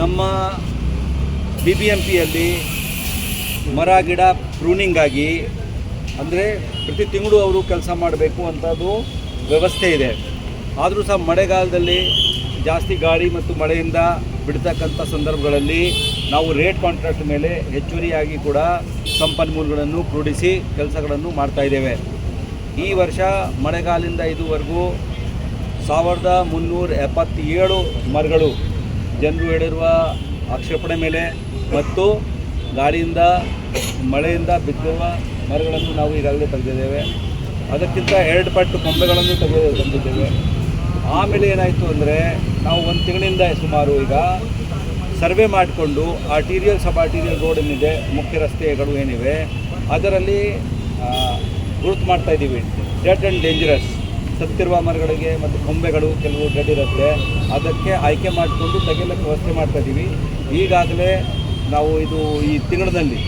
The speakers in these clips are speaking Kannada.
ನಮ್ಮ ಬಿ ಬಿ ಎಂ ಪಿಯಲ್ಲಿ ಮರ, ಗಿಡ ಪ್ರೂನಿಂಗಾಗಿ ಅಂದರೆ ಪ್ರತಿ ತಿಂಗಳು ಅವರು ಕೆಲಸ ಮಾಡಬೇಕು ಅಂತದ್ದು ವ್ಯವಸ್ಥೆ ಇದೆ. ಆದರೂ ಸಹ ಮಳೆಗಾಲದಲ್ಲಿ ಜಾಸ್ತಿ ಗಾಳಿ ಮತ್ತು ಮಳೆಯಿಂದ ಬಿಡ್ತಕ್ಕಂಥ ಸಂದರ್ಭಗಳಲ್ಲಿ ನಾವು ರೇಟ್ ಕಾಂಟ್ರಾಕ್ಟ್ ಮೇಲೆ ಹೆಚ್ಚುವರಿಯಾಗಿ ಕೂಡ ಸಂಪನ್ಮೂಲಗಳನ್ನು ಕ್ರೂಡಿಸಿ ಕೆಲಸಗಳನ್ನು ಮಾಡ್ತಾಯಿದ್ದೇವೆ ಈ ವರ್ಷ ಮಳೆಗಾಲದಿಂದ ಇದುವರೆಗೂ ಸಾವಿರದ ಮುನ್ನೂರ ಎಪ್ಪತ್ತೇಳು ಮರಗಳು ಜನರು ಹೇಳಿರುವ ಆಕ್ಷೇಪಣೆ ಮೇಲೆ ಮತ್ತು ಗಾಳಿಯಿಂದ ಮಳೆಯಿಂದ ಬಿದ್ದಿರುವ ಮರಗಳನ್ನು ನಾವು ಈಗಾಗಲೇ ತೆಗೆದಿದ್ದೇವೆ. ಅದಕ್ಕಿಂತ ಎರಡು ಪಟ್ಟು ಕೊಂಬೆಗಳನ್ನು ತೆಗೆ ತಂದಿದ್ದೇವೆ. ಆಮೇಲೆ ಏನಾಯಿತು ಅಂದರೆ, ನಾವು ಒಂದು ತಿಂಗಳಿಂದ ಸುಮಾರು ಈಗ ಸರ್ವೆ ಮಾಡಿಕೊಂಡು ಆರ್ಟೀರಿಯಲ್ ಸಬ್ ಆರ್ಟೀರಿಯಲ್ ರೋಡ್ ಏನಿದೆ ಮುಖ್ಯ ರಸ್ತೆಗಳು ಏನಿವೆ, ಅದರಲ್ಲಿ ಗುರುತು ಮಾಡ್ತಾ ಇದ್ದೀವಿ. ಡೆಡ್ ಆ್ಯಂಡ್ ಡೇಂಜರಸ್ ಸತ್ತಿರುವ ಮರಗಳಿಗೆ ಮತ್ತು ಕೊಂಬೆಗಳು ಕೆಲವು ಡೆಡ್ ಇರುತ್ತೆ ಅದಕ್ಕೆ ಆಯ್ಕೆ ಮಾಡಿಕೊಂಡು ತೆಗೆಯಲಿಕ್ಕೆ ವ್ಯವಸ್ಥೆ ಮಾಡ್ತಾ ಇದ್ದೀವಿ. ಈಗಾಗಲೇ ನಾವು ಇದು ಈ ತಿಂಗಳಲ್ಲಿ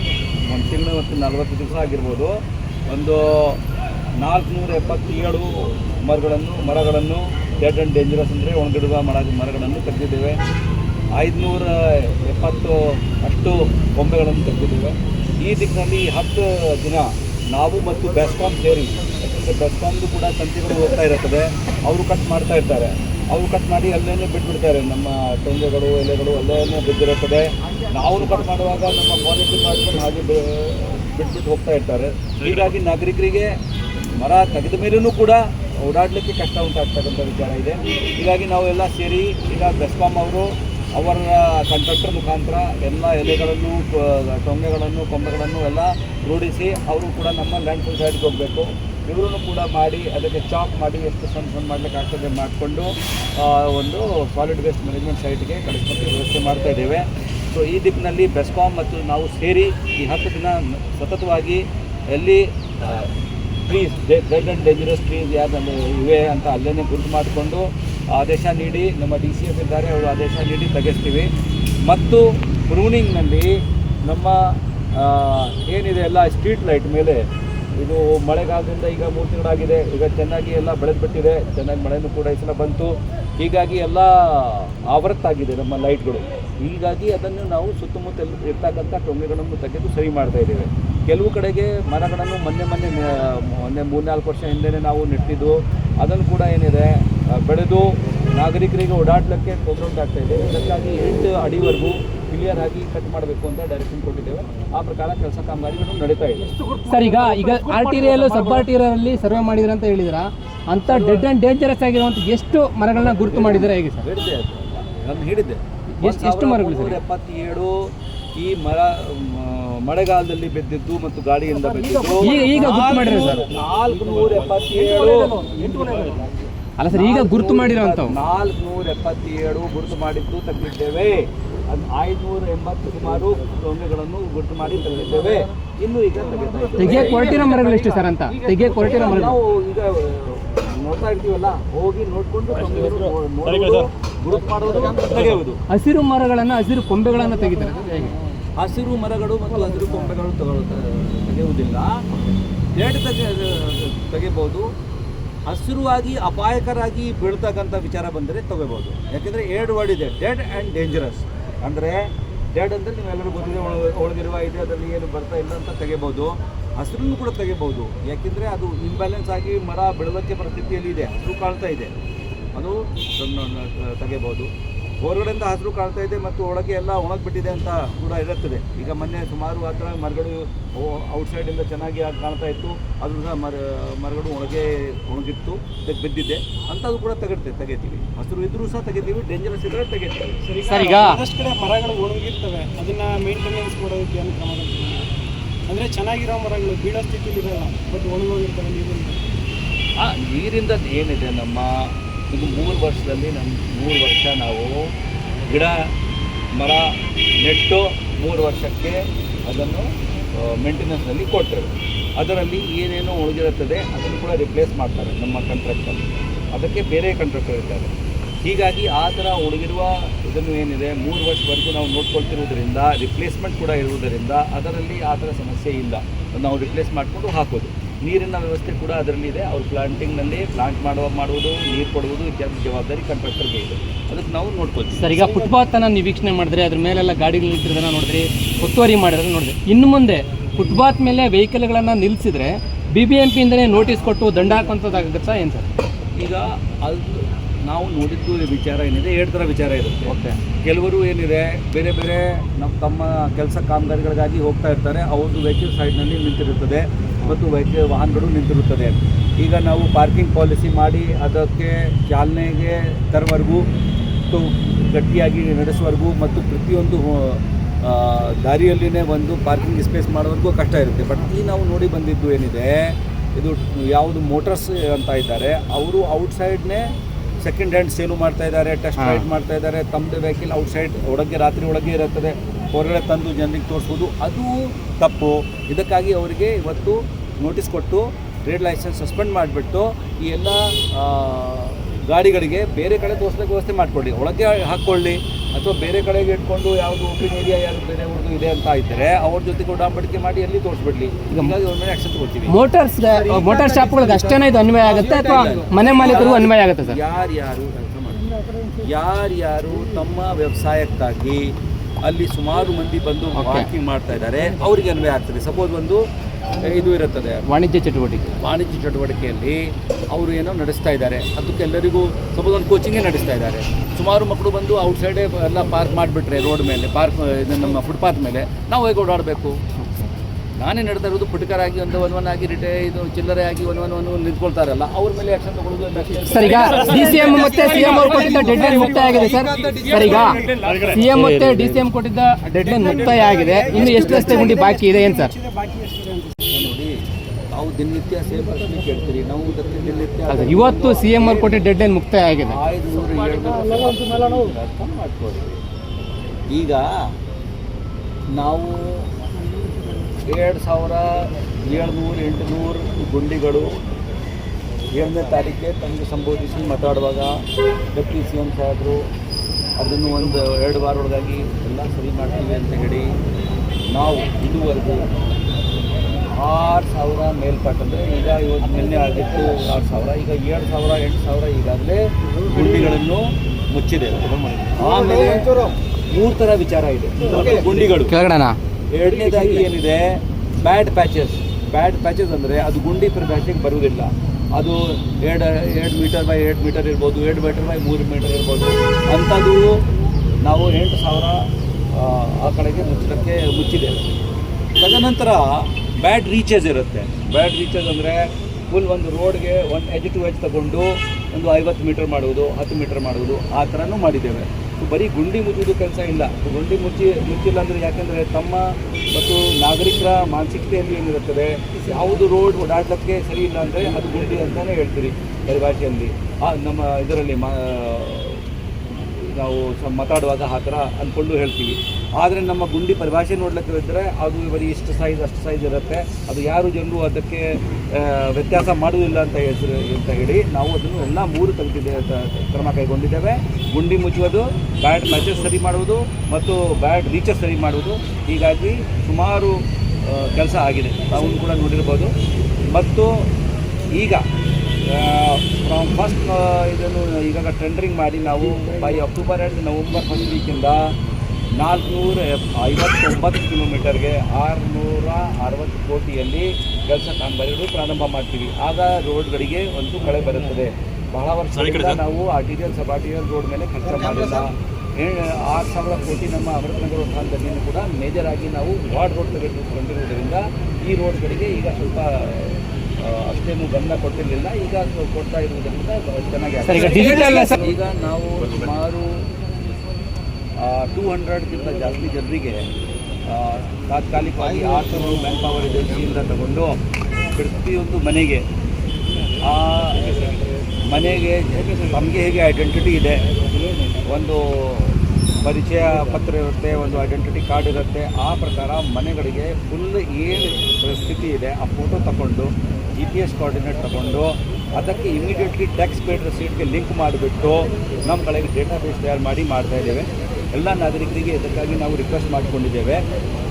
ಒಂದು ತಿಂಗಳು ಮತ್ತು ನಲವತ್ತು ದಿವಸ ಆಗಿರ್ಬೋದು. ಒಂದು ನಾಲ್ಕುನೂರ ಎಪ್ಪತ್ತೇಳು ಮರಗಳನ್ನು ಮರಗಳನ್ನು ಡೆಡ್ ಆ್ಯಂಡ್ ಡೇಂಜರಸ್ ಅಂದರೆ ಒಣಗಿಡುವ ಮರ, ಮರಗಳನ್ನು ತೆಗೆದಿದ್ದೇವೆ. ಐದುನೂರ ಎಪ್ಪತ್ತು ಅಷ್ಟು ಕೊಂಬೆಗಳನ್ನು ತೆಗೆದಿದ್ದೇವೆ. ಈ ದಿಕ್ಕಿನಲ್ಲಿ ಹತ್ತು ದಿನ ನಾವು ಮತ್ತು ಬೆಸ್ಕಾಂ ಸೇರಿ ಬೆಸ್ಕಾಮ್ದು ಕೂಡ ತಂತಿಗಳು ಹೋಗ್ತಾ ಇರುತ್ತದೆ. ಅವರು ಕಟ್ ಮಾಡ್ತಾ ಇರ್ತಾರೆ. ಅವರು ಕಟ್ ಮಾಡಿ ಅಲ್ಲೇನೆ ಬಿಟ್ಬಿಡ್ತಾರೆ. ನಮ್ಮ ಟೊಂಗೆಗಳು ಎಲೆಗಳು ಅಲ್ಲೇನೆ ಬಿದ್ದಿರುತ್ತದೆ. ನಾವು ಕಟ್ ಮಾಡುವಾಗ ನಮ್ಮ ಕ್ವಾಲಿಟಿ ಮಾಡ್ಕೊಂಡು ಹಾಗೆ ಬಿಟ್ಬಿಟ್ಟು ಹೋಗ್ತಾ ಇರ್ತಾರೆ. ಹೀಗಾಗಿ ನಾಗರಿಕರಿಗೆ ಮರ ತೆಗೆದ ಮೇಲೂ ಕೂಡ ಓಡಾಡಲಿಕ್ಕೆ ಕಷ್ಟ ಉಂಟಾಗ್ತಕ್ಕಂಥ ವಿಚಾರ ಇದೆ. ಹೀಗಾಗಿ ನಾವೆಲ್ಲ ಸೇರಿ ಈಗ ಬೆಸ್ಕಾಂ ಅವರು ಅವರ ಕಂಟ್ರಾಕ್ಟರ್ ಮುಖಾಂತರ ಎಲ್ಲ ಎಲೆಗಳನ್ನು ತೊಂಗೆಗಳನ್ನು ಕೊಂಬೆಗಳನ್ನು ಎಲ್ಲ ರೂಢಿಸಿ ಅವರು ಕೂಡ ನಮ್ಮ ಲ್ಯಾಂಡ್ ಸೈಡ್ಗೆ ಹೋಗಬೇಕು. ಇವರು ಕೂಡ ಮಾಡಿ, ಅದಕ್ಕೆ ಚಾಪ್ ಮಾಡಿ, ಎಷ್ಟು ಸಣ್ಣ ಸಣ್ಣ ಮಾಡಲಿಕ್ಕೆ ಆಗ್ತದೆ ಮಾಡಿಕೊಂಡು ಒಂದು ಸಾಲಿಡ್ ವೇಸ್ಟ್ ಮ್ಯಾನೇಜ್ಮೆಂಟ್ ಸೈಟ್ಗೆ ಕಳಿಸ್ಕೊಂಡು ವ್ಯವಸ್ಥೆ ಮಾಡ್ತಾ ಇದ್ದೇವೆ. ಸೊ ಈ ದಿಕ್ಕಿನಲ್ಲಿ ಬೆಸ್ಕಾಮ್ ಮತ್ತು ನಾವು ಸೇರಿ ಈ ಹತ್ತು ದಿನ ಸತತವಾಗಿ ಎಲ್ಲಿ trees dead and dangerous trees ಯಾವ್ದು ಇವೆ ಅಂತ ಅಲ್ಲೇ ಗುರುತು ಮಾಡಿಕೊಂಡು ಆದೇಶ ನೀಡಿ, ನಮ್ಮ ಡಿ ಸಿ ಎಫ್ ಇದ್ದಾರೆ, ಅವರು ಆದೇಶ ನೀಡಿ ತೆಗೆಸ್ತೀವಿ. ಮತ್ತು ಪ್ರೂನಿಂಗ್ನಲ್ಲಿ ನಮ್ಮ ಏನಿದೆ ಎಲ್ಲ ಸ್ಟ್ರೀಟ್ ಲೈಟ್ ಮೇಲೆ ಇದು ಮಳೆಗಾಲದಿಂದ ಈಗ ಮೂರು ತಿಂಗಳಾಗಿದೆ ಈಗ ಚೆನ್ನಾಗಿ ಎಲ್ಲ ಬೆಳೆದ್ಬಿಟ್ಟಿದೆ. ಚೆನ್ನಾಗಿ ಮಳೆನೂ ಕೂಡ ಈ ಸಲ ಬಂತು. ಹೀಗಾಗಿ ಎಲ್ಲ ಆವೃತ್ತಾಗಿದೆ ನಮ್ಮ ಲೈಟ್ಗಳು. ಹೀಗಾಗಿ ಅದನ್ನು ನಾವು ಸುತ್ತಮುತ್ತ ಇರ್ತಕ್ಕಂಥ ಟೊಂಗೆಗಳನ್ನು ತೆಗೆದು ಸರಿ ಮಾಡ್ತಾ ಇದ್ದೇವೆ. ಕೆಲವು ಕಡೆಗೆ ಮರಗಳನ್ನು ಮೊನ್ನೆ ಮೊನ್ನೆ ಮೊನ್ನೆ ಮೂರ್ನಾಲ್ಕು ವರ್ಷ ಹಿಂದೆ ನಾವು ನೆಟ್ಟಿದ್ದು. ಅದನ್ನು ಕೂಡ ಏನಿದೆ ಬೆಳೆದು ನಾಗರಿಕರಿಗೆ ಓಡಾಡಲಿಕ್ಕೆ ತೊಂದರೆ ಉಂಟಾಗ್ತಾ ಇದೆ. ಅದಕ್ಕಾಗಿ ಎಂಟು ಅಡಿವರೆಗೂ ಕ್ಲಿಯರ್ ಆಗಿ ಕಟ್ ಮಾಡಬೇಕು ಅಂತ ಡೈರೆಕ್ಷನ್ ಕೊಟ್ಟಿದ್ದೇವೆ. ಆ ಪ್ರಕಾರ ಕೆಲಸ ಕಾಮಗಾರಿಗಳು ನಡೀತಾ ಇದೆ. ಸರ್ ಈಗ ಈಗ ಆರ್ಟಿರಿಯಲ್ ಸಬ್ ಆರ್ಟಿರಿಯಲ್ ಅಲ್ಲಿ ಸರ್ವೆ ಮಾಡಿದ್ರೆ ಅಂತ ಹೇಳಿದ್ರ? ಅಂತ ಡೆಡ್ ಅಂಡ್ ಡೇಂಜರಸ್ ಆಗಿರುವಂತ ಎಷ್ಟು ಮರಗಳನ್ನ ಗುರುತು ಮಾಡಿದ್ರೆ ಹೇಗೆ ಸರ್? ಹೇಳಿದೆ ಅದು. ನಾನು ಹೇಳಿದ್ದೆ. ಎಷ್ಟು- ಎಷ್ಟು ಮರಗಳು ಸರ್? ಎಪ್ಪತ್ತೇಳು ಈ ಮರ ಮಳೆಗಾಲದಲ್ಲಿ ಬಿದ್ದಿದ್ದು ಮತ್ತು ಗಾಡಿಯಿಂದ ಬಿದ್ದಿದ್ದು ಈಗ- ಗುರುತು ಸರ್? ನಾಲ್ಕುನೂರ ಎಪ್ಪತ್ತೇಳು ಅಲ್ಲ ಸರ್ ಈಗ ಗುರುತು ಮಾಡಿರೋಂಥವು ನಾಲ್ಕುನೂರ ಎಪ್ಪತ್ತೇಳು ಗುರುತು ಮಾಡಿದ್ದು ತೆಗೆದಿದ್ದೇವೆ. ಅದು ಐದುನೂರ ಎಂಬತ್ತು ಸುಮಾರು ದೊಂಬೆಗಳನ್ನು ಗುರುತು ಮಾಡಿ ತೆಗೆದಿದ್ದೇವೆ ಇನ್ನು ಈಗ. ತೆಗಿಯಕ್ಕೆ ಹೊರಟಿರೋ ಮರಗಳು ಎಷ್ಟು ಸರ್ ಅಂತ? ತೆಗಿಯಕ್ಕೆ ಹೊರಟಿರೋ ಮರಗಳು. ನಾವು ಈಗ ನೋಡ್ತಾ ಇರ್ತೀವಲ್ಲ ಹೋಗಿ ನೋಡ್ಕೊಂಡು ಗುರುತು ಮಾಡೋದು ತೆಗೆಯುವುದು. ಹಸಿರು ಮರಗಳನ್ನು ಹಸಿರು ಕೊಂಬೆಗಳನ್ನು ತೆಗಿತಾರೆ ಹೇಗೆ? ಹಸಿರು ಮರಗಳು ಮತ್ತು ಹಸಿರು ಕೊಂಬೆಗಳು ತಗೊಳ್ಳೋ ತೆಗೆಯುವುದಿಲ್ಲ. ಡೇಟ್ ತೆಗೆ ತೆಗಿಬೋದು ಹಸಿರುವಾಗಿ ಅಪಾಯಕರಾಗಿ ಬೀಳ್ತಕ್ಕಂಥ ವಿಚಾರ ಬಂದರೆ ತಗೋಬೋದು ಯಾಕೆಂದರೆ ಎರಡು ವರ್ಡ್ ಇದೆ ಡೆಡ್ ಆ್ಯಂಡ್ ಡೇಂಜರಸ್ ಅಂದರೆ ಡೆಡ್ ಅಂದರೆ ನೀವೆಲ್ಲರೂ ಗೊತ್ತಿದೆ ಉಳಿದಿರುವ ಇದೆ ಅದರಲ್ಲಿ ಏನು ಬರ್ತಾ ಇಲ್ಲ ಅಂತ ತೆಗಿಬೋದು ಹಸಿರನ್ನು ಕೂಡ ತೆಗೆಯಬಹುದು. ಯಾಕೆಂದರೆ ಅದು ಇಂಬ್ಯಾಲೆನ್ಸ್ ಆಗಿ ಮರ ಬೆಳೆದಕ್ಕೆ ಪರಿಸ್ಥಿತಿಯಲ್ಲಿ ಇದೆ ಹಸಿರು ಕಾಣ್ತಾ ಇದೆ. ಅದು ತೆಗೆಯಬಹುದು. ಹೊರಗಡೆಯಿಂದ ಹಸಿರು ಕಾಣ್ತಾ ಇದೆ ಮತ್ತು ಒಳಗೆ ಎಲ್ಲ ಒಣಗಿಬಿಟ್ಟಿದೆ ಅಂತ ಕೂಡ ಇರುತ್ತದೆ ಈಗ ಮೊನ್ನೆ ಸುಮಾರು ಆ ಥರ ಮರಗಳು ಔಟ್ಸೈಡಿಂದ ಚೆನ್ನಾಗಿ ಆಗಿ ಕಾಣ್ತಾ ಇತ್ತು. ಅದ್ರ ಸಹ ಮರ ಮರಗಳು ಒಳಗೆ ಒಣಗಿತ್ತು ಅದಕ್ಕೆ ಬಿದ್ದಿದೆ. ಅಂಥದ್ದು ಕೂಡ ತೆಗಿತೆ ತೆಗಿತೀವಿ. ಹಸಿರು ಇದ್ರೂ ಸಹ ತೆಗಿತೀವಿ ಡೇಂಜರಸ್ ಇದ್ದರೆ ತೆಗಿತೀವಿ. ಸರಿ ಈಗ ಒಂದಷ್ಟು ಕಡೆ ಮರಗಳು ಒಣಗಿರ್ತವೆ. ಅದನ್ನ ಮೇಂಟೆನೆನ್ಸ್ ಕೊಡೋದಕ್ಕೆ ಏನು ಕ್ರಮ ಅಂದರೆ ಚೆನ್ನಾಗಿರೋ ಮರಗಳು ಬೀಳೋ ಸ್ಥಿತಿಲಿ ಇರಲ್ಲ ಬಟ್ ಒಣಗೋಗಿರ್ತವೆ ನೀರಿಂದ ಆ ನೀರಿಂದ ಏನಿದೆ ನಮ್ಮ ಇದು ಮೂರು ವರ್ಷದಲ್ಲಿ ನಮ್ಮ ಮೂರು ವರ್ಷ ನಾವು ಗಿಡ, ಮರ, ನೆಟ್ಟು ಮೂರು ವರ್ಷಕ್ಕೆ ಅದನ್ನು ಮೇಂಟೆನೆನ್ಸ್ನಲ್ಲಿ ಕೊಡ್ತೇವೆ ಅದರಲ್ಲಿ ಏನೇನು ಉಳಿದಿರುತ್ತದೆ, ಅದನ್ನು ಕೂಡ ರಿಪ್ಲೇಸ್ ಮಾಡ್ತಾರೆ ನಮ್ಮ ಕಂಟ್ರಾಕ್ಟರ್ ಅದಕ್ಕೆ ಬೇರೆ ಕಂಟ್ರಾಕ್ಟರ್ ಇರ್ತಾರೆ ಹೀಗಾಗಿ ಆ ಥರ ಉಳಿದಿರುವ ಇದನ್ನು ಏನಿದೆ, ಮೂರು ವರ್ಷವರೆಗೂ ನಾವು ನೋಡ್ಕೊಳ್ತಿರುವುದರಿಂದ ರಿಪ್ಲೇಸ್ಮೆಂಟ್ ಕೂಡ ಇರುವುದರಿಂದ ಅದರಲ್ಲಿ ಆ ಥರ ಸಮಸ್ಯೆ ಇಲ್ಲ. ನಾವು ರಿಪ್ಲೇಸ್ ಮಾಡಿಕೊಂಡು ಹಾಕೋದು. ನೀರಿನ ವ್ಯವಸ್ಥೆ ಕೂಡ ಅದರಲ್ಲಿದೆ. ಅವ್ರ ಪ್ಲಾಂಟಿಂಗ್ನಲ್ಲಿ ಪ್ಲಾಂಟ್ ಮಾಡುವ ಮಾಡುವುದು ನೀರು ಕೊಡುವುದು ಇತ್ಯಾದಿ ಜವಾಬ್ದಾರಿ ಕಾಂಟ್ರಾಕ್ಟರ್ಗೆ ಇದೆ. ಅದಕ್ಕೆ ನಾವು ನೋಡ್ಕೊಳ್ತೀವಿ. ಸರ್ ಈಗ ಫುಟ್ಪಾತನ್ನು ಅನ್ನ ವೀಕ್ಷಣೆ ಮಾಡಿದ್ರೆ ಅದ್ರ ಮೇಲೆಲ್ಲ ಗಾಡಿಗಳು ನಿಂತಿರೋದನ್ನ ನೋಡಿದ್ರಿ ಒತ್ತುವರಿ ಮಾಡಿರೋದನ್ನ ನೋಡಿದ್ರಿ ಇನ್ನು ಮುಂದೆ ಫುಟ್ಪಾತ್ ಮೇಲೆ ವೆಹಿಕಲ್ಗಳನ್ನು ನಿಲ್ಲಿಸಿದ್ರೆ ಬಿ ಬಿ ಎಂ ಪಿಯಿಂದಲೇ ನೋಟಿಸ್ ಕೊಟ್ಟು ದಂಡ ಹಾಕೋಂಥದ್ದಾಗುತ್ತಾ ಏನು ಸರ್? ಈಗ ಅದು ನಾವು ನೋಡಿದ್ದು ವಿಚಾರ ಏನಿದೆ ಎರಡು ಥರ ವಿಚಾರ ಇರುತ್ತೆ. ಓಕೆ. ಕೆಲವರು ಏನಿದೆ ಬೇರೆ ಬೇರೆ ನಮ್ಮ ತಮ್ಮ ಕೆಲಸ ಕಾಮಗಾರಿಗಳಿಗಾಗಿ ಹೋಗ್ತಾ ಇರ್ತಾರೆ ಅವ್ರದ್ದು ವೆಹಿಕಲ್ ಸೈಡ್ನಲ್ಲಿ ನಿಂತಿರುತ್ತದೆ. ಮತ್ತು ವೈದ್ಯ ವಾಹನಗಳು ನಿಂತಿರುತ್ತದೆ ಈಗ ನಾವು ಪಾರ್ಕಿಂಗ್ ಪಾಲಿಸಿ ಮಾಡಿ ಅದಕ್ಕೆ ಚಾಲನೆಗೆ ತರುವರೆಗೂ ಮತ್ತು ಗಟ್ಟಿಯಾಗಿ ನಡೆಸುವವರೆಗೂ ಮತ್ತು ಪ್ರತಿಯೊಂದು ದಾರಿಯಲ್ಲಿನೇ ಒಂದು ಪಾರ್ಕಿಂಗ್ ಸ್ಪೇಸ್ ಮಾಡೋವರೆಗೂ ಕಷ್ಟ ಇರುತ್ತೆ. ಬಟ್ ಈ ನಾವು ನೋಡಿ ಬಂದಿದ್ದು ಏನಿದೆ ಇದು ಯಾವುದು ಮೋಟರ್ಸ್ ಅಂತ ಇದ್ದಾರೆ. ಅವರು ಔಟ್ಸೈಡ್ನೇ ಸೆಕೆಂಡ್ ಹ್ಯಾಂಡ್ ಸೇಲು ಮಾಡ್ತಾ ಇದ್ದಾರೆ ಟೆಸ್ಟ್. ರೈಡ್ ಮಾಡ್ತಾ ಇದ್ದಾರೆ. ತಮ್ಮದು ವೆಹಿಕಲ್ ಔಟ್ಸೈಡ್ ಒಳಗೆ ರಾತ್ರಿ ಒಳಗೆ ಇರುತ್ತದೆ. ಹೊರಗಡೆ ತಂದು ಜನರಿಗೆ ತೋರಿಸ್ಬೋದು. ಅದು ತಪ್ಪು. ಇದಕ್ಕಾಗಿ ಅವರಿಗೆ ಇವತ್ತು ನೋಟಿಸ್ ಕೊಟ್ಟು ಟ್ರೇಡ್ ಲೈಸೆನ್ಸ್ ಸಸ್ಪೆಂಡ್ ಮಾಡಿಬಿಟ್ಟು ಈ ಎಲ್ಲ ಗಾಡಿಗಳಿಗೆ ಬೇರೆ ಕಡೆ ತೋರಿಸ್ಲಿಕ್ಕೆ ವ್ಯವಸ್ಥೆ ಮಾಡಿಕೊಳ್ಳಿ ಒಳಗೆ ಹಾಕ್ಕೊಳ್ಳಿ. ಅಥವಾ ಬೇರೆ ಕಡೆಗೆ ಇಟ್ಕೊಂಡು ಯಾವುದು ಓಪನ್ ಏರಿಯಾ ಯಾರು ಬೇರೆ ಅವ್ರದ್ದು ಇದೆ ಅಂತ ಇದ್ದರೆ ಅವ್ರ ಜೊತೆ ಕೂಡ ಡಾಂಬಡಿಕೆ ಮಾಡಿ ಎಲ್ಲಿ ತೋರಿಸ್ಬಿಡ್ಲಿ. ಹೀಗಾಗಿ ಅವ್ರ ಮೇಲೆ ಆಕ್ಷನ್ ಮೋಟಾರ್ಸ್ ಮೋಟಾರ್ ಶಾಪ್ಗಳಿಗೆ ಅಷ್ಟೇನೇ ಇದು ಅನ್ವಯ ಆಗುತ್ತೆ ಅಥವಾ ಮನೆ ಮಾಲೀಕರಿಗೂ ಅನ್ವಯ ಆಗುತ್ತೆ ಸರ್? ಯಾರ್ಯಾರು ಮಾಡ್ತಾರೆ? ಯಾರ್ಯಾರು ತಮ್ಮ ವ್ಯವಸಾಯಕ್ಕಾಗಿ ಅಲ್ಲಿ ಸುಮಾರು ಮಂದಿ ಬಂದು. ವಾಕಿಂಗ್ ಮಾಡ್ತಾ ಇದ್ದಾರೆ ಅವರಿಗೆ ಅನ್ವಯ ಆಗ್ತದೆ. ಸಪೋಸ್ ಒಂದು ಇದು ಇರುತ್ತದೆ. ವಾಣಿಜ್ಯ ಚಟುವಟಿಕೆ. ವಾಣಿಜ್ಯ ಚಟುವಟಿಕೆಯಲ್ಲಿ ಅವರು ಏನೋ ನಡೆಸ್ತಾ ಇದ್ದಾರೆ. ಅದಕ್ಕೆ ಎಲ್ಲರಿಗೂ ಸಪೋಸ್ ಒಂದು ಕೋಚಿಂಗೇ ನಡೆಸ್ತಾ ಇದ್ದಾರೆ. ಸುಮಾರು ಮಕ್ಕಳು ಬಂದು ಔಟ್ಸೈಡೇ ಎಲ್ಲ ಪಾರ್ಕ್ ಮಾಡಿಬಿಟ್ರೆ ರೋಡ್ ಮೇಲೆ ಪಾರ್ಕ್ ಇದು ನಮ್ಮ ಫುಟ್ಪಾತ್ ಮೇಲೆ. ನಾವು ಹೇಗೆ ಓಡಾಡಬೇಕು? ನಾನೇ ನಡೆದ ಇರೋದು ಪುಟಕರಾಗಿ ಒಂದು ಒನ್ ಒನ್ ಆಗಿ ರಿಟೇ ಇದು ಚಿಲ್ಲರೆ ಆಗಿ ಒನ್ ಒನ್ ಒನ್ ನಿಂತ್ಕೊಳ್ತಾರಲ್ಲ ಅವ್ರ ಮೇಲೆ ಆಕ್ಷನ್ ತಗೊಳ್ಳೋದು ಸರ್ ಈಗ ಡಿ ಸಿ ಎಂ ಮತ್ತೆ ಸಿಎಂ ಅವರು ಕೊಟ್ಟಿದ್ದ ಡೆಡ್ ಲೈನ್ ಮುಕ್ತಾಯ ಆಗಿದೆ ಸರ್. ಸರ್ ಈಗ ಸಿ ಎಂ ಮತ್ತೆ ಡಿ ಸಿ ಎಂ ಕೊಟ್ಟಿದ್ದ ಡೆಡ್ ಲೈನ್ ಮುಕ್ತಾಯ ಆಗಿದೆ. ಇನ್ನು ಎಷ್ಟು ರಸ್ತೆ ಗುಂಡಿ ಬಾಕಿ ಇದೆ ಏನು ಸರ್ ಬಾಕಿ ಎಷ್ಟಿದೆ ಅಂತ ನೋಡಿ ತಾವು ದಿನನಿತ್ಯ ಸೇವೆ ಪ್ರಶ್ನೆ ಕೇಳ್ತೀರಿ ನಾವು ದಿನನಿತ್ಯ ಅದು ಇವತ್ತು ಸಿ ಎಂ ಅವರು ಕೊಟ್ಟಿದ್ದ ಡೆಡ್ ಲೈನ್ ಮುಕ್ತಾಯ ಆಗಿದೆ. ಐದುನೂರು ಏಳ್ನೂರು ಅರ್ಥ ಮಾಡ್ಕೊಳ್ಳಿ. ಈಗ ನಾವು ಎರಡು ಸಾವಿರ ಏಳ್ನೂರು ಎಂಟುನೂರು ಗುಂಡಿಗಳು ಏಳನೇ ತಾರೀಕೆ ತಮಗೆ ಸಂಬೋಧಿಸಿ ಮಾತಾಡುವಾಗ ಡೆಪ್ಟಿ ಸಿ ಎಂ ಸಾಹೇಬರು ಅದನ್ನು ಒಂದು ಎರಡು ವಾರ ಒಳಗಾಗಿ ಎಲ್ಲ ಸರಿ ಮಾಡ್ತೀವಿ ಅಂತ ಹೇಳಿ ನಾವು ಇದುವರೆಗೂ ಆರು ಸಾವಿರ ಮೇಲ್ಪಟ್ಟಂದರೆ ಈಗ ಇವತ್ತು ನಿನ್ನೆ ಆಗಿತ್ತು ಆರು ಸಾವಿರ ಈಗ ಏಳು ಸಾವಿರ ಎಂಟು ಸಾವಿರ ಈಗಾಗಲೇ ಗುಂಡಿಗಳನ್ನು ಮುಚ್ಚಿದೆ. ಆಮೇಲೆ ಮೂರು ಥರ ವಿಚಾರ ಇದೆ. ಗುಂಡಿಗಳು. ಎರಡನೇದಾಗಿ ಏನಿದೆ? ಬ್ಯಾಡ್ ಪ್ಯಾಚಸ್ ಬ್ಯಾಡ್ ಪ್ಯಾಚಸ್ ಅಂದರೆ ಅದು ಗುಂಡಿ ಪ್ರದೇಶಕ್ಕೆ ಬರುವುದಿಲ್ಲ. ಅದು ಎರಡು ಎರಡು ಮೀಟರ್ ಬೈ ಎರಡು ಮೀಟರ್ ಇರ್ಬೋದು ಎರಡು ಮೀಟರ್ ಬೈ ಮೂರು ಮೀಟರ್ ಇರ್ಬೋದು. ಅಂಥದ್ದು ನಾವು ಎಂಟು ಸಾವಿರ ಆ, ಆ ಕಡೆಗೆ ಮುಚ್ಚಲಿಕ್ಕೆ ಮುಚ್ಚಿದೆ. ತದನಂತರ ಬ್ಯಾಡ್ ರೀಚಸ್ ಇರುತ್ತೆ. ಬ್ಯಾಡ್ ರೀಚಸ್ ಅಂದರೆ ಫುಲ್ ಒಂದು ರೋಡ್ಗೆ ಒಂದು ಎಜ್ ಟು ಎಜ್ ತಗೊಂಡು ಒಂದು ಐವತ್ತು ಮೀಟರ್ ಮಾಡುವುದು, ಹತ್ತು ಮೀಟರ್ ಮಾಡುವುದು, ಆ ಥರನೂ ಮಾಡಿದ್ದೇವೆ. ಬರೀ ಗುಂಡಿ ಮುಚ್ಚುವುದು ಕೆಲಸ ಇಲ್ಲ. ಗುಂಡಿ ಮುಚ್ಚಿ, ಮುಚ್ಚಿಲ್ಲ ಅಂದರೆ ಯಾಕಂದರೆ ತಮ್ಮ ಮತ್ತು ನಾಗರಿಕರ ಮಾನಸಿಕತೆಯಲ್ಲಿ ಏನಿರುತ್ತದೆ, ಯಾವುದು ರೋಡ್ ಓಡಾಡಲಿಕ್ಕೆ ಸರಿ ಇಲ್ಲ ಅಂದರೆ ಅದು ಗುಂಡಿ ಅಂತಲೇ ಹೇಳ್ತೀರಿ ಪರಿಭಾಷೆಯಲ್ಲಿ ನಮ್ಮ ಇದರಲ್ಲಿ, ಮಾ ನಾವು ಮಾತಾಡುವಾಗ ಆ ಥರ ಅಂದ್ಕೊಂಡು ಹೇಳ್ತೀವಿ. ಆದರೆ ನಮ್ಮ ಗುಂಡಿ ಪರಿಭಾಷೆ ನೋಡ್ಲಿಕ್ಕೆ ಇದ್ದರೆ ಅದು ಬರೀ ಇಷ್ಟು ಸೈಜ್ ಅಷ್ಟು ಸೈಜ್ ಇರುತ್ತೆ. ಅದು ಯಾರು ಜನರು ಅದಕ್ಕೆ ವ್ಯತ್ಯಾಸ ಮಾಡುವುದಿಲ್ಲ ಅಂತ ಹೆಸರು, ಅಂತ ಹೇಳಿ ನಾವು ಅದನ್ನು ಎಲ್ಲ ಮೂರು ತೆಗೆದಿದ್ದೆ ಕ್ರಮ ಕೈಗೊಂಡಿದ್ದೇವೆ. ಗುಂಡಿ ಮುಚ್ಚುವುದು ಬ್ಯಾಟ್ ಮ್ಯಾಚಸ್ ಸರಿ ಮಾಡುವುದು ಮತ್ತು ಬ್ಯಾಟ್ ರೀಚಸ್ ಸರಿ ಮಾಡುವುದು. ಹೀಗಾಗಿ ಸುಮಾರು ಕೆಲಸ ಆಗಿದೆ. ತಾವು ಕೂಡ ನೋಡಿರ್ಬೋದು. ಮತ್ತು ಈಗ ಫ್ರಮ್ ಫಸ್ಟ್ ಇದನ್ನು ಈಗಾಗ ಟೆಂಡರಿಂಗ್ ಮಾಡಿ ನಾವು by October and November first ವೀಕಿಂದ ನಾಲ್ಕುನೂರ ಐವತ್ತೊಂಬತ್ತು ಕಿಲೋಮೀಟರ್ಗೆ ಆರುನೂರ ಅರವತ್ತು ಕೋಟಿಯಲ್ಲಿ ಕೆಲಸ ಕಾಮಗಾರಿಗಳು ಪ್ರಾರಂಭ ಮಾಡ್ತೀವಿ. ಆಗ ರೋಡ್ಗಳಿಗೆ ಒಂದು ಕಳೆ ಬರುತ್ತದೆ. ಬಹಳ ವರ್ಷಗಳಿಂದ ನಾವು ಆರ್ಟಿರಿಯಲ್ ಸಬ್ ಆರ್ಟಿರಿಯಲ್ ರೋಡ್ ಮೇಲೆ ಖರ್ಚು ಮಾಡಿಲ್ಲ. ಆರು ಸಾವಿರ ಕೋಟಿ ನಮ್ಮ ಅಮೃತನಗರ ಪ್ರಾಂತದಲ್ಲಿ ಕೂಡ ಮೇಜರ್ ಆಗಿ ನಾವು ವಾರ್ಡ್ ರೋಡ್ ತೆಗೆದುಕೊಂಡಿರುವುದರಿಂದ ಈ ರೋಡ್ಗಳಿಗೆ ಈಗ ಸ್ವಲ್ಪ ಆ, ಅಷ್ಟೇನು ಗಮನ ಕೊಟ್ಟಿರಲಿಲ್ಲ. ಈಗ ಕೊಡ್ತಾ ಇರುವುದರಿಂದ ಚೆನ್ನಾಗಿ ಈಗ ನಾವು ಸುಮಾರು ಟೂ ಹಂಡ್ರೆಡ್ಗಿಂತ ಜಾಸ್ತಿ ಜನರಿಗೆ ತಾತ್ಕಾಲಿಕವಾಗಿ ಸಾವಿರ ಮ್ಯಾನ್ ಪವರ್ ಏಜೆನ್ಸಿಯಿಂದ ತಗೊಂಡು ಪ್ರತಿಯೊಂದು ಮನೆಗೆ ಆ ಮನೆಗೆ ನಮಗೆ ಹೇಗೆ ಐಡೆಂಟಿಟಿ ಇದೆ ಒಂದು ಪರಿಚಯ ಪತ್ರ ಇರುತ್ತೆ, ಒಂದು ಐಡೆಂಟಿಟಿ ಕಾರ್ಡ್ ಇರುತ್ತೆ, ಆ ಪ್ರಕಾರ ಮನೆಗಳಿಗೆ ಫುಲ್ ಏನು ಪರಿಸ್ಥಿತಿ ಇದೆ. ಆ ಫೋಟೋ ತಗೊಂಡು ಜಿ ಪಿ ಎಸ್ ಕೋಆರ್ಡಿನೇಟ್ ತಗೊಂಡು, ಅದಕ್ಕೆ ಇಮಿಡಿಯೇಟ್ಲಿ ಟ್ಯಾಕ್ಸ್ ಪೇಡ್ ರಸೀಟ್ಗೆ ಲಿಂಕ್ ಮಾಡಿಬಿಟ್ಟು ನಮ್ಮ ಕಡೆಗೆ ಡೇಟಾ ಬೇಸ್ ತಯಾರು ಮಾಡಿ ಮಾಡ್ತಾ ಇದ್ದೇವೆ. ಎಲ್ಲ ನಾಗರಿಕರಿಗೆ ಇದಕ್ಕಾಗಿ ನಾವು ರಿಕ್ವೆಸ್ಟ್ ಮಾಡಿಕೊಂಡಿದ್ದೇವೆ.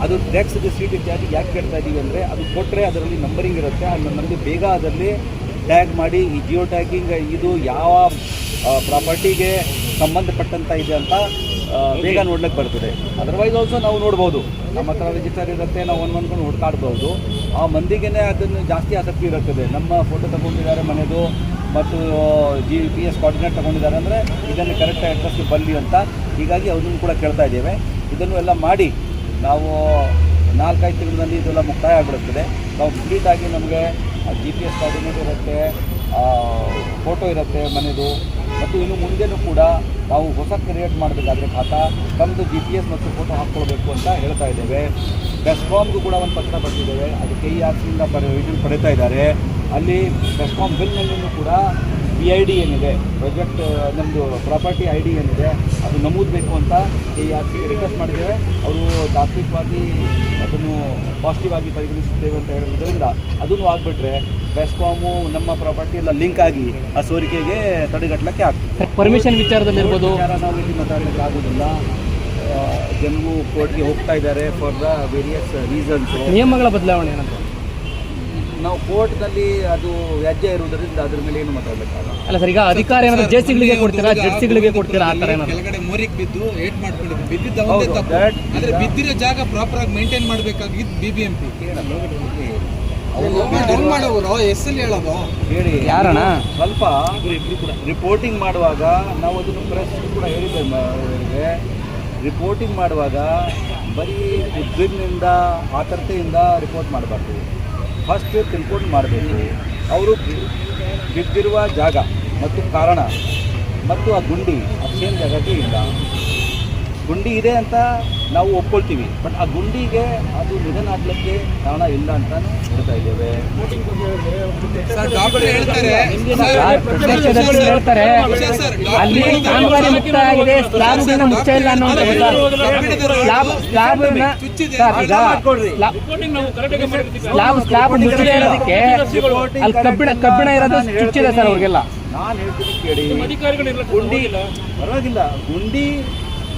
ಅದು ಟ್ಯಾಕ್ಸ್ ಸೀಟ್ ಇತ್ಯಾದಿ ಯಾಕೆ ಕೇಳ್ತಾ ಇದ್ದೀವಿ ಅಂದರೆ, ಅದು ಕೊಟ್ಟರೆ ಅದರಲ್ಲಿ ನಂಬರಿಂಗ್ ಇರುತ್ತೆ ನಮಗೆ ಬೇಗ ಅದರಲ್ಲಿ ಟ್ಯಾಗ್ ಮಾಡಿ, ಈ ಜಿಯೋ ಟ್ಯಾಗಿಂಗ್ ಇದು ಯಾವ ಪ್ರಾಪರ್ಟಿಗೆ ಸಂಬಂಧಪಟ್ಟಂತ ಇದೆ ಅಂತ ಬೇಗ ನೋಡ್ಲಿಕ್ಕೆ ಬರ್ತದೆ. ಅದರ್ವೈಸ್ ಆಲ್ಸೋ ನಾವು ನೋಡ್ಬೋದು. ನಮ್ಮ ಹತ್ರ ರಿಜಿಸ್ಟರ್ ಇರುತ್ತೆ ನಾವು ಒಂದು ಮನ್ಕೊಂಡು ಹುಡ್ಕಾಡ್ಬೋದು. ಆ ಮಂದಿಗೆನೇ ಅದನ್ನು ಜಾಸ್ತಿ ಆಸಕ್ತಿ ಇರುತ್ತದೆ. ನಮ್ಮ ಫೋಟೋ ತಗೊಂಡಿದ್ದಾರೆ ಮನೆದು ಮತ್ತು ಜಿ ಪಿ ಎಸ್ ಕೋಆರ್ಡಿನೇಟ್ ತಗೊಂಡಿದ್ದಾರೆ ಅಂದರೆ ಇದನ್ನು ಕರೆಕ್ಟ್ ಅಡ್ರೆಸ್ಗೆ ಬರಲಿ ಅಂತ ಹೀಗಾಗಿ ಅದನ್ನು ಕೂಡ ಕೇಳ್ತಾ ಇದ್ದೇವೆ. ಇದನ್ನು ಎಲ್ಲ ಮಾಡಿ ನಾವು ನಾಲ್ಕೈದು ತಿಂಗಳಲ್ಲಿ ಇದೆಲ್ಲ ಮುಕ್ತಾಯ ಆಗಿಬಿಡುತ್ತದೆ. ನಾವು ಕಂಪ್ಲೀಟಾಗಿ ನಮಗೆ ಜಿ ಪಿ ಎಸ್ ಕೋಆರ್ಡಿನೇಟ್ ಇರುತ್ತೆ ಫೋಟೋ ಇರುತ್ತೆ ಮನೆದು ಮತ್ತು ಇನ್ನು ಮುಂದೆನೂ ಕೂಡ ನಾವು ಹೊಸ ಕ್ರಿಯೇಟ್ ಮಾಡಬೇಕಾದ್ರೆ ಖಾತಾ ತಮ್ಮದು ಜಿ ಪಿ ಎಸ್ ಮತ್ತು ಫೋಟೋ ಹಾಕ್ಕೊಳ್ಬೇಕು ಅಂತ ಹೇಳ್ತಾ ಇದ್ದೇವೆ. ಬೆಸ್ಕಾಮ್ಗೂ ಕೂಡ ಒಂದು ಪತ್ರ ಬರ್ತಿದ್ದೇವೆ. ಅದು ಕೆ ಇ ಆರ್ ಸಿಯಿಂದ ಪಡೆ ಇದನ್ನು ಪಡಿತಾ ಇದ್ದಾರೆ. ಅಲ್ಲಿ ಬೆಸ್ಕಾಮ್ ಬಿಲ್ನಲ್ಲಿಯೂ ಕೂಡ ಪಿ ಐ ಡಿ ಏನಿದೆ ಪ್ರಾಜೆಕ್ಟ್ ನಮ್ಮದು ಪ್ರಾಪರ್ಟಿ ಐ ಡಿ ಏನಿದೆ ಅದು ನಮೂದಬೇಕು ಅಂತ ಈ ಯಾತ್ರೆಗೆ ಆರ್ ಸಿ ರಿಕ್ವೆಸ್ಟ್ ಮಾಡಿದ್ದೇವೆ. ಅವರು ತಾತ್ವಿಕವಾಗಿ ಅದನ್ನು ಪಾಸಿಟಿವ್ ಆಗಿ ಪರಿಗಣಿಸುತ್ತೇವೆ ಅಂತ ಹೇಳಿದ್ರಿಂದ ಅದನ್ನು ಆಗಿಬಿಟ್ರೆ ಬೆಸ್ಕಾಮು ನಮ್ಮ ಪ್ರಾಪರ್ಟಿ ಎಲ್ಲ ಲಿಂಕ್ ಆಗಿ ಆ ಸೋರಿಕೆಗೆ ತಡೆಗಟ್ಟಲಿಕ್ಕೆ ಆಗ್ತದೆ. ಪರ್ಮಿಷನ್ ವಿಚಾರದಲ್ಲಿ ಇರ್ಬೋದು? ನಾವು ಇಲ್ಲಿ ಮಾತಾಡಲಿಕ್ಕೆ ಆಗೋದಿಲ್ಲ ಜನರು ಕೋರ್ಟ್ಗೆ ಹೋಗ್ತಾ ಇದ್ದಾರೆ ಫಾರ್ ದ ವೇರಿಯಸ್ ರೀಸನ್ಸ್ ನಿಯಮಗಳ ಬದಲಾವಣೆ ಏನಂತ? ನಾವು ಕೋರ್ಟ್ನಲ್ಲಿ ಅದು ವ್ಯಾಜ್ಯ ಇರುವುದರಿಂದ ಅದ್ರ ಮೇಲೆ ಏನು ಮಾತಾಡಬೇಕಾಗಲ್ಲ ಅಲ್ಲ. ಸರ್ ಈಗ ಅಧಿಕಾರ ಏನಾದ್ರು ಜೆಸಿಗಳಿಗೆ ಕೊಡ್ತೀರಾ? ಜಡ್ಸಿಗಳಿಗೆ ಕೊಡ್ತೀರಾ? ಆ ಥರ ಏನಾದ್ರು? ಕೆಳಗಡೆ ಮೋರಿಗೆ ಬಿದ್ದು ಏಟ್ ಮಾಡ್ಕೊಂಡಿದ್ದು ಬಿದ್ದಿದ್ದ ಒಂದೇ ತಪ್ಪು. that- ಬಿದ್ದಿರೋ ಜಾಗ ಪ್ರಾಪರ್ ಆಗಿ ಮೇಂಟೈನ್ ಮಾಡಬೇಕಾಗಿದ್ದು ಬಿ ಬಿ ಎಂ ಪಿ ಹೆಂಗ್ ಮಾಡೋರು ಎಸ್ ಎಲ್ ಹೇಳೋದು ಹೇಳಿ. ಯಾರಣ್ಣ? ಸ್ವಲ್ಪ ರಿಪೋರ್ಟಿಂಗ್ ಮಾಡುವಾಗ ನಾವು ಅದನ್ನು ಪ್ರೆಸ್ ಕೂಡ ಹೇಳಿದ್ದೇವೆ ಮ- ಅವರಿಗೆ. ರಿಪೋರ್ಟಿಂಗ್ ಮಾಡುವಾಗ ಬರೀ ಉದ್ವಿಗ್ನಿಂದ ಆತರತೆಯಿಂದ ರಿಪೋರ್ಟ್ ಮಾಡಬಾರ್ದು. ಫಸ್ಟ್ ತಿಳ್ಕೊಂಡು ಮಾಡಬೇಕು. ಅವರು ಬಿದ್ದಿರುವ ಜಾಗ ಮತ್ತು ಕಾರಣ ಮತ್ತು ಆ ಗುಂಡಿ ಅಷ್ಟೇನು ಜಾಗಕ್ಕೆ ಇಲ್ಲ. ಗುಂಡಿ ಇದೆ ಅಂತ ನಾವು ಒಪ್ಕೊಳ್ತೀವಿ. ಬಟ್ ಆ ಗುಂಡಿಗೆ ಅದು ನಿಧನ ಆಗ್ಲಿಕ್ಕೆ ಕಾರಣ ಇಲ್ಲ ಅಂತ ಹೇಳ್ತಾ ಇದ್ದೇವೆ. ಹೇಳ್ತಾರೆ. ಅಲ್ಲಿ ಕಾಮಗಾರಿ ಮುಕ್ತ ಆಗಿದೆ. ಸ್ಲಾಬ್ ಮುಚ್ಚ ಇಲ್ಲ ಅನ್ನೋ ಸ್ಲಾಬ್ ಸ್ಲಾಬ್ ಸ್ಲಾಬ್ ಸ್ಲಾಬ್ ಮುಚ್ಚದೆ ಇರೋದಕ್ಕೆ ಅಲ್ಲಿ ಕಬ್ಬಿಣ ಕಬ್ಬಿಣ ಇರೋದು ಚುಚ್ಚಿದೆ ಸರ್ ಅವ್ರಿಗೆಲ್ಲ. ನಾನು ಹೇಳ್ತೀನಿ ಕೇಳಿ. ಗುಂಡಿ ಪರವಾಗಿಲ್ಲ. ಗುಂಡಿ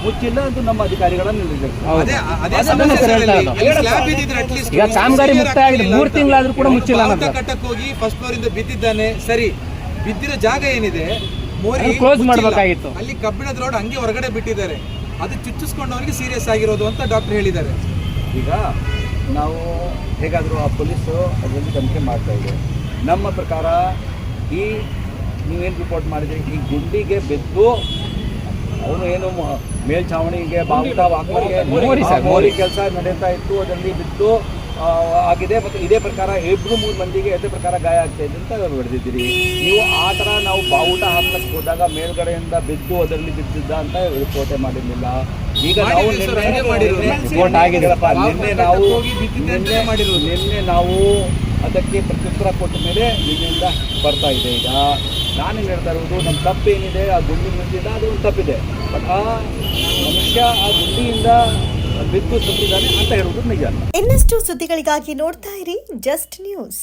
ಮುಚ್ಚಿಲ್ಲ ಅಂತ ನಮ್ಮ ಅಧಿಕಾರಿಗಳನ್ನು ಈಗ ಕಾಮಗಾರಿ ಮುಕ್ತ ಆಗಿದೆ. ಮೂರು ತಿಂಗಳಾದ್ರೂ ಕೂಡ ಮುಚ್ಚಿಲ್ಲ ಅನ್ನೋದು. ಹೋಗಿ ಫಸ್ಟ್ ಫ್ಲೋರ್ ಇಂದ ಬಿದ್ದಿದ್ದಾನೆ. ಸರಿ ಬಿದ್ದಿರೋ ಜಾಗ ಏನಿದೆ? ಕ್ಲೋಸ್ ಮಾಡಬೇಕಾಗಿತ್ತು. ಅಲ್ಲಿ ಕಬ್ಬಿಣದ ರೋಡ್ ಹಂಗೆ ಹೊರಗಡೆ ಬಿಟ್ಟಿದ್ದಾರೆ. ಅದು ಚುಚ್ಚಿಸ್ಕೊಂಡವ್ರಿಗೆ ಸೀರಿಯಸ್ ಆಗಿರೋದು ಅಂತ ಡಾಕ್ಟರ್ ಹೇಳಿದ್ದಾರೆ. ಈಗ ನಾವು ಹೇಗಾದರೂ ಆ ಪೊಲೀಸು ಅದರಲ್ಲಿ ತನಿಖೆ ಮಾಡ್ತಾ ಇದೆ ನಮ್ಮ ಪ್ರಕಾರ ಈ ನೀವೇನು ರಿಪೋರ್ಟ್ ಮಾಡಿದ್ರಿ? ಈ ಗುಂಡಿಗೆ ಬಿದ್ದು ಅವನು ಏನು ಮೇಲ್ಛಾವಣಿಗೆ ಬಾವುಟ ಕೆಲಸ ನಡೀತಾ ಇತ್ತು ಅದರಲ್ಲಿ ಬಿದ್ದು ಆಗಿದೆ. ಮತ್ತು ಇದೇ ಪ್ರಕಾರ ಇಬ್ಬರು ಮೂರು ಮಂದಿಗೆ ಅದೇ ಪ್ರಕಾರ ಗಾಯ ಆಗ್ತಾ ಇದೆ ಅಂತ ಹೊಡೆದಿದ್ದೀರಿ ನೀವು ಆ ಥರ ನಾವು ಬಾವುಟ ಹಾಕ್ಲಕ್ಕೆ ಹೋದಾಗ ಮೇಲ್ಗಡೆಯಿಂದ ಬಿದ್ದು ಅದರಲ್ಲಿ ಬಿದ್ದಿದ್ದ ಅಂತ ಕೋಟೆ ಮಾಡಿರಲಿಲ್ಲ. ಈಗ ನಾವು ನಿನ್ನೆ ನಾವು ನಿನ್ನೆ ನಾವು ಅದಕ್ಕೆ ಪ್ರತ್ಯುತ್ತರ ಕೊಟ್ಟ ಮೇಲೆ ನಿನ್ನೆಯಿಂದ ಬರ್ತಾ ಇದೆ. ಈಗ ನಾನು ಹೇಳ್ತಾ ಇರೋದು ನಮ್ಮ ತಪ್ಪೇನಿದೆ, ಆ ಗುಂಡಿ ಮುಂದಿದೆ ಅದು ಒಂದು ತಪ್ಪಿದೆ. ಬಟ್ ಆ ಮನುಷ್ಯ ಆ ಗುಂಡಿಯಿಂದ ಬಿದ್ದು ಸುತ್ತಿದ್ದಾನೆ ಅಂತ ಹೇಳೋದು ನಿಜ. ಇನ್ನಷ್ಟು ಸುದ್ದಿಗಳಿಗಾಗಿ ನೋಡ್ತಾ ಇರಿ ಜಸ್ಟ್ ನ್ಯೂಸ್.